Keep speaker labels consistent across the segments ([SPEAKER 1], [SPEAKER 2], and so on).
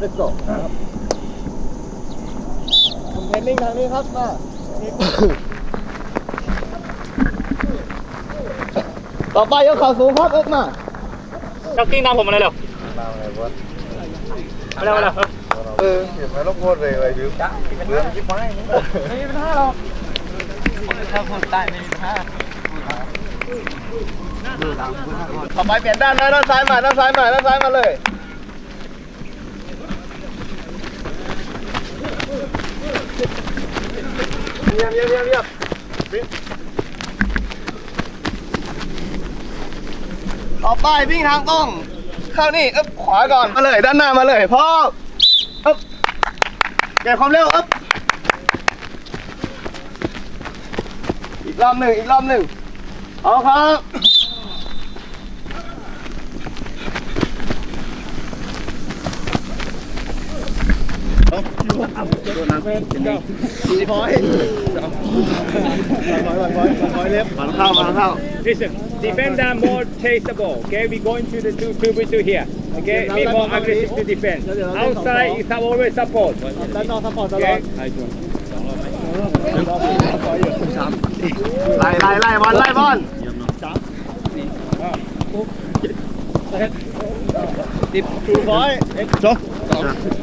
[SPEAKER 1] let's go ผมเทรนนิ่งทางนี้ครับ มา ต่อไปยกเข่าสูงครับอึ๊บมา
[SPEAKER 2] จ็อกกิ้งตามผมมาเลยเร็วมาเร็วมาเร็ว
[SPEAKER 3] เออเห็นไหมรบกวนเลยอะไรบิวเรื่องยิบไม้
[SPEAKER 2] ไม่มีปัญหาหรอกถ้าคนใต้ไม่มีปัญหา
[SPEAKER 1] ต่อไปเปลี่ยนด้านนะด้านซ้ายมาด้านซ้ายมาด้านซ้ายมาเลยเยี่ยมเยี่ยมเยี่ยมเยี่ยมต่อไปวิ่งทางตรงเข้านี่อึ๊บขวาก่อนมาเลย ด้านหน้ามาเลยพ่ออึ๊บแกะความเร็วอึ๊บอีกรอบหนึ่งอีกรอบหนึ่งเอาครับ สี่พอยมันเข้ามันเข้า
[SPEAKER 2] Listen, defender more chaseable. Okay, we going to the two two v two here. Okay, be more aggressive to defend. Outside is always support.
[SPEAKER 1] ด้านนอกซัพพอร์ตตลอ
[SPEAKER 2] Okay.
[SPEAKER 1] ดไล่ไล่ไล่บอลไล่บอลสิบทูพอยเอ็กซ์จบย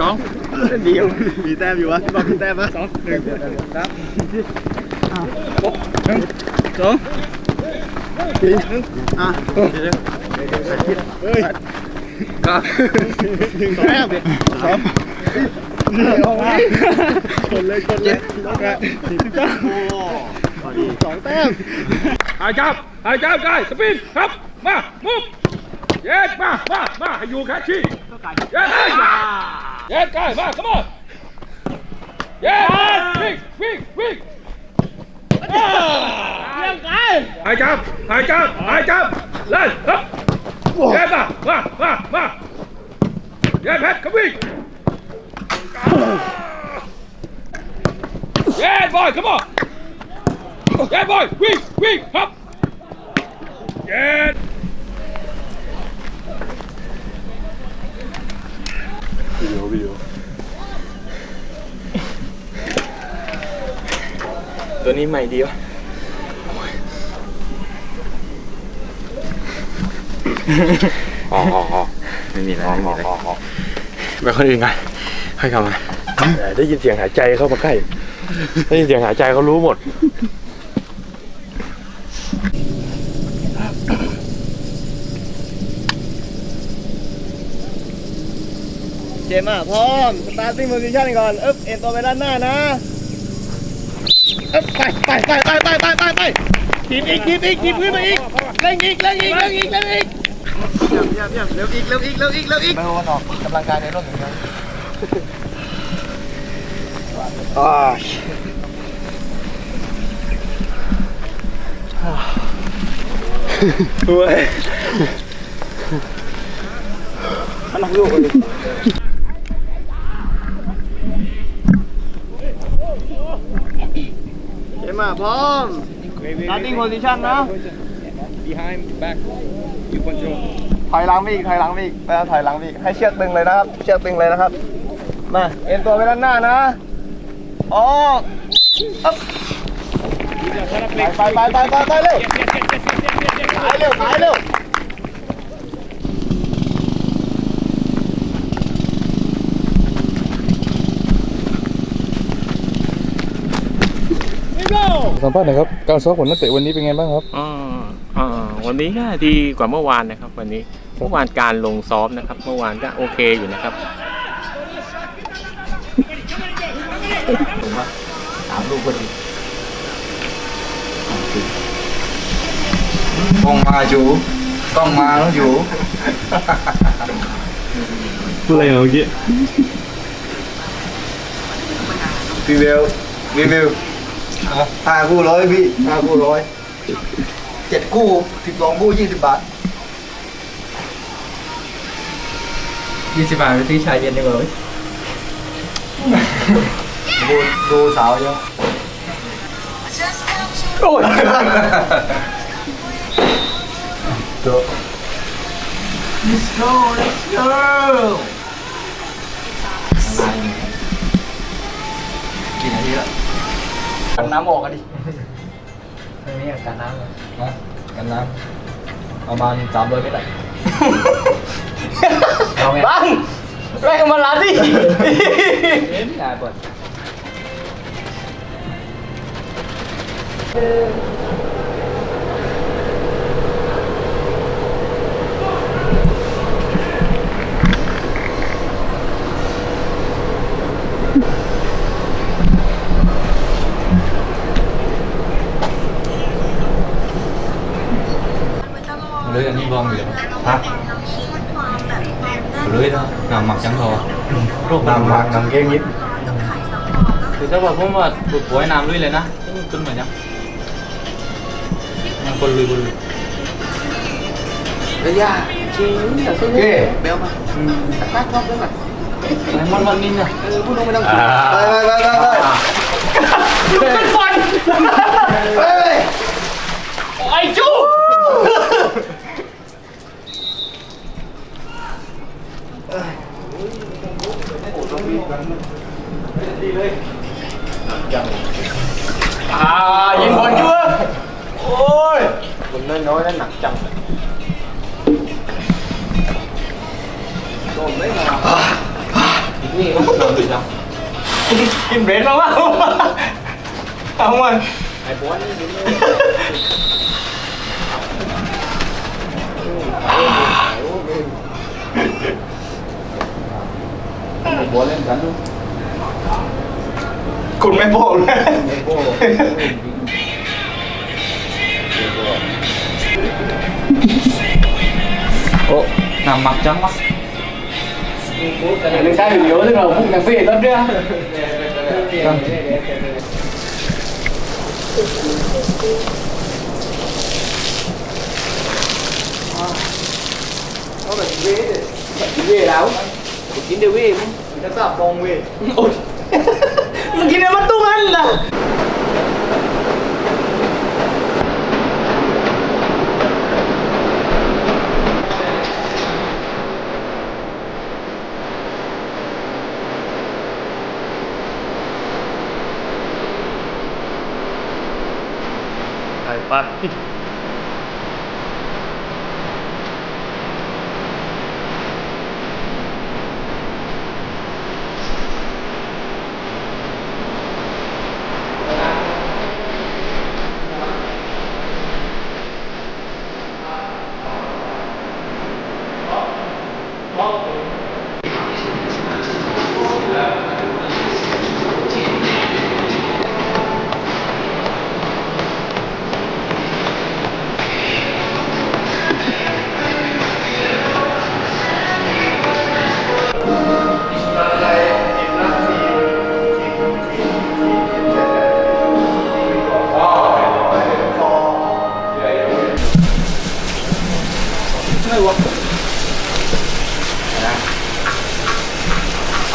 [SPEAKER 1] สองเดียวมีแต้มอยู่วะพี่บอกมีแต้มปะสองหนึ่งครับหกหนึ่งสองสี่หนึ่งอะเฮ้ยเก้าหนึ่งสองแต้มสองออกมาชนเลยชนเลยสิบเก้าสองแต้ม
[SPEAKER 2] หายจับหายจับได้สปินครับ มามุก Yes, ma, ma, ma, you catch it. Yes, ma. Yes, guys, ma, come on. Yes, quick, quick, quick. Hai trăm, hai trăm, hai trăm, lên, hấp. Yes, ma, ma, ma, ma. Yes, hết, come in. Yeah, boy, come on. Yeah, boy, quick, quick, hấp. Yeah. วิววิว
[SPEAKER 3] ตัวนี้ใหม่ดีวะอ๋ออ๋อไม่มีอะไรไม่มีอะไรไปคนอื่นกันค่อยกลับมาได้ยินเสียงหายใจเข้ามาใกล้ได้ยินเสียงหายใจเขารู้หมด
[SPEAKER 1] เจมส์อะพร้อม สตาร์ติ้งโพซิชั่นก่อนอึ๊บเอ็นตัวไปด้านหน้านะอึ๊บไปไปไปไปไปไปไปไปทีบอีกทีบอีกทีบขึ้นมาอีกเร่งอีกเร่งอีกเร่งอีกเร่งอีกเยี่ยมเยี่ยมเยี่ยมเร็วอีกเร็วอีกเร็วอีกเร็วอีกไม่รู้วันออกกำลังกายในร่มอย่างเดียวอ่าเฮ้ยมันหนักอยู่เลย เอ็ มอะพร้อม starting position นะ
[SPEAKER 2] behind back you control
[SPEAKER 1] ถอยหลังไปอีกถอยหลังไปอีกไปถอยหลังไปอีกให้เชือกตึงเลยนะครับ เชือกตึงเลยนะครับ มาเอ็นตัวไปด้านหน้านะออกอึ๊บไปไปไปไปไปเลยขายเร็วขายเร็ว
[SPEAKER 4] สัมภาษณ์หน่อยครับการซ้อมของนักเตะวันนี้เป็นไงบ้างครับ
[SPEAKER 5] อ่าอ่าวันนี้ก็ดีกว่าเมื่อวานนะครับ วันนี้เมื่อวานการลงซ้อมนะครับ เมื่อวานก็โอเคอยู่นะครับ
[SPEAKER 3] ต้องมาอยู่ ต้องมาแล้วอยู่
[SPEAKER 4] อะไรเมื่อกี้
[SPEAKER 6] พี่เวลรีวิว ห้าคู่ร้อยพี่ห้าคู่ร้อยเจ็ดคู่สิบสองคู่ยี่สิบบาท
[SPEAKER 7] ยี่สิบบาทไปซื้อชาเย็นดีกว่าเว้ย
[SPEAKER 6] ดูดูสาวยัง
[SPEAKER 7] โอ้ย
[SPEAKER 6] ตัว
[SPEAKER 7] let's go let's go กันน้ำออกกันดิตรงนี้กันน้ำเลย
[SPEAKER 6] นะกันน้ำประมาณสามร้อยเมตรอะ
[SPEAKER 7] เอาไง
[SPEAKER 8] บังแรงมาลาดิ
[SPEAKER 7] เอ็นได้เปิด
[SPEAKER 6] เอยู่ฮะเลยนะนำหมักจังทอนำหมักนำเก้งยิบ
[SPEAKER 7] คือถ้าบอกผมว่าบุกหัวน้ำลุยเลยนะขึ้นเหมือนยั น
[SPEAKER 6] เบ
[SPEAKER 3] รนมามากเอามัน
[SPEAKER 7] ไอ้บอลนี่
[SPEAKER 6] บอลเล่ นกันดู
[SPEAKER 3] คุณไม่บอกนะ
[SPEAKER 7] โอ้น้ำหมัก จั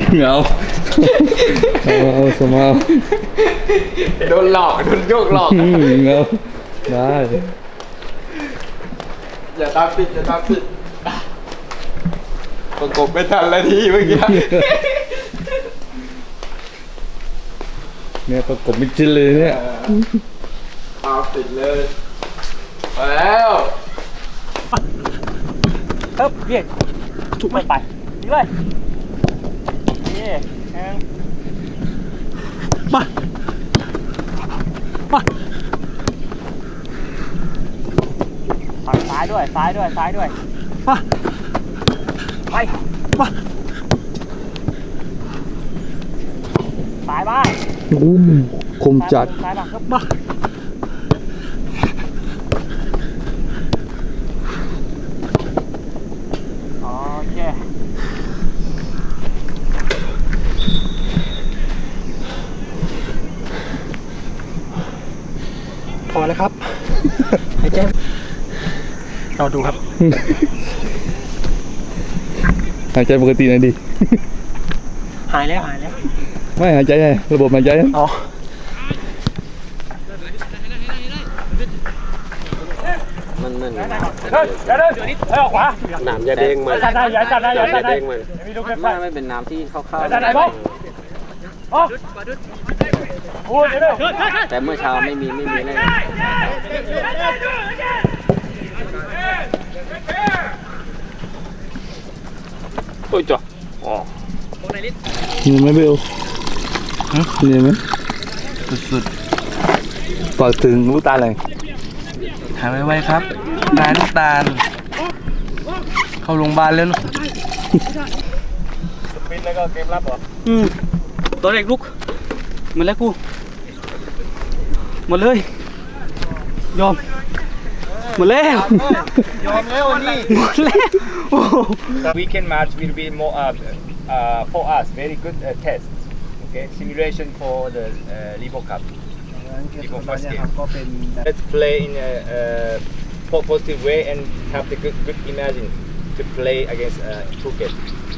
[SPEAKER 3] เหงาเอาเอาสมา
[SPEAKER 8] โดนหลอกโดนโยกหลอก
[SPEAKER 3] อืมเหงาได้
[SPEAKER 8] อย่าตามปิดอย่าตามปิดประกบไม่ทันแล้วทีเมื่อกี้
[SPEAKER 3] เนี่ยประกบไม่จินเลยเนี่ย
[SPEAKER 8] ตามปิดเลยมาแล้ว
[SPEAKER 9] ฮึบยืดถูกไปไปนี่เลย นี่หนึ่ง
[SPEAKER 7] มามา
[SPEAKER 9] ฝั่งซ้ายด้วยซ้ายด้วยซ้ายด้วย
[SPEAKER 7] มา
[SPEAKER 9] ไป
[SPEAKER 7] มา
[SPEAKER 9] ซ้ายบ้าง
[SPEAKER 3] อู้มคมจัด
[SPEAKER 9] ซ้ายบ้างครับ
[SPEAKER 7] มา
[SPEAKER 9] โอเค
[SPEAKER 7] พอแล้วครับหายใจ เราดูครับ
[SPEAKER 3] หายใจปกติหน่อยดิ
[SPEAKER 9] หายแล้วหายแล้ว
[SPEAKER 3] ไม่หายใจไงระบบหายใจ
[SPEAKER 7] อ๋อ
[SPEAKER 10] มันมัน
[SPEAKER 2] เฮ้ยอย่าเดินเฮ้ยออกขวา
[SPEAKER 10] หนามยาเด้งมัน
[SPEAKER 2] จัดได้อย่าจัดได้อย่าจัดได้
[SPEAKER 10] เด้งมัน
[SPEAKER 2] มีลูก
[SPEAKER 10] ไม่
[SPEAKER 2] แค่
[SPEAKER 10] ไม่เป็นน้ำที่เข้า
[SPEAKER 2] อย่าจัดได้บอลออกพูดเดี๋ยวเดี๋ยว
[SPEAKER 10] ๆแต่เมื่อเช้าไม่มีไม่มีเลย
[SPEAKER 2] โอ้ยจ้ะ
[SPEAKER 3] เหนื่อยไหมเบลเหนื่อยไหม
[SPEAKER 7] สุด
[SPEAKER 3] ฝากถึงลูกตาเลย
[SPEAKER 7] ๆหายไวๆครับนายน้ำตาล เข้าโรงพยาบาลแล้วลูก
[SPEAKER 2] ปินแล้วก็เกมรับเหรอ
[SPEAKER 7] อืมตัวเด็กลุกหมดแล้วกูหมดเลย ยอม หมดแล้ว
[SPEAKER 2] ยอมแล้ววันนี้
[SPEAKER 7] หมดแล้วโอ้โห
[SPEAKER 2] weekend match will be more uh, uh, for us very good uh, test okay simulation for the uh, Libo Cup Libo first game let's play in a uh, po- positive way and have the good good imagine to play against uh, Phuket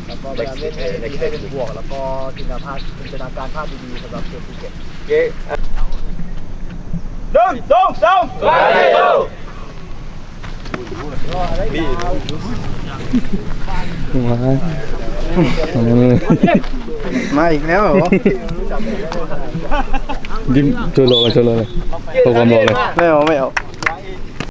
[SPEAKER 11] แล้วก็พยายามเล่นให้ดีให้เป็นบวก แล้วก็จินตนาภาพจินตนาการภาพดีๆสำหรับเกมภูเก็ต
[SPEAKER 2] okay หนึ่งสองสา มไปดู
[SPEAKER 3] มาเอาเลย
[SPEAKER 7] มาอีกแล้วเหรอ
[SPEAKER 3] ยิ้มช่วยรอเลยช่วยรอเลยตัวความรอเลย
[SPEAKER 7] ไม่เอาไม่เอา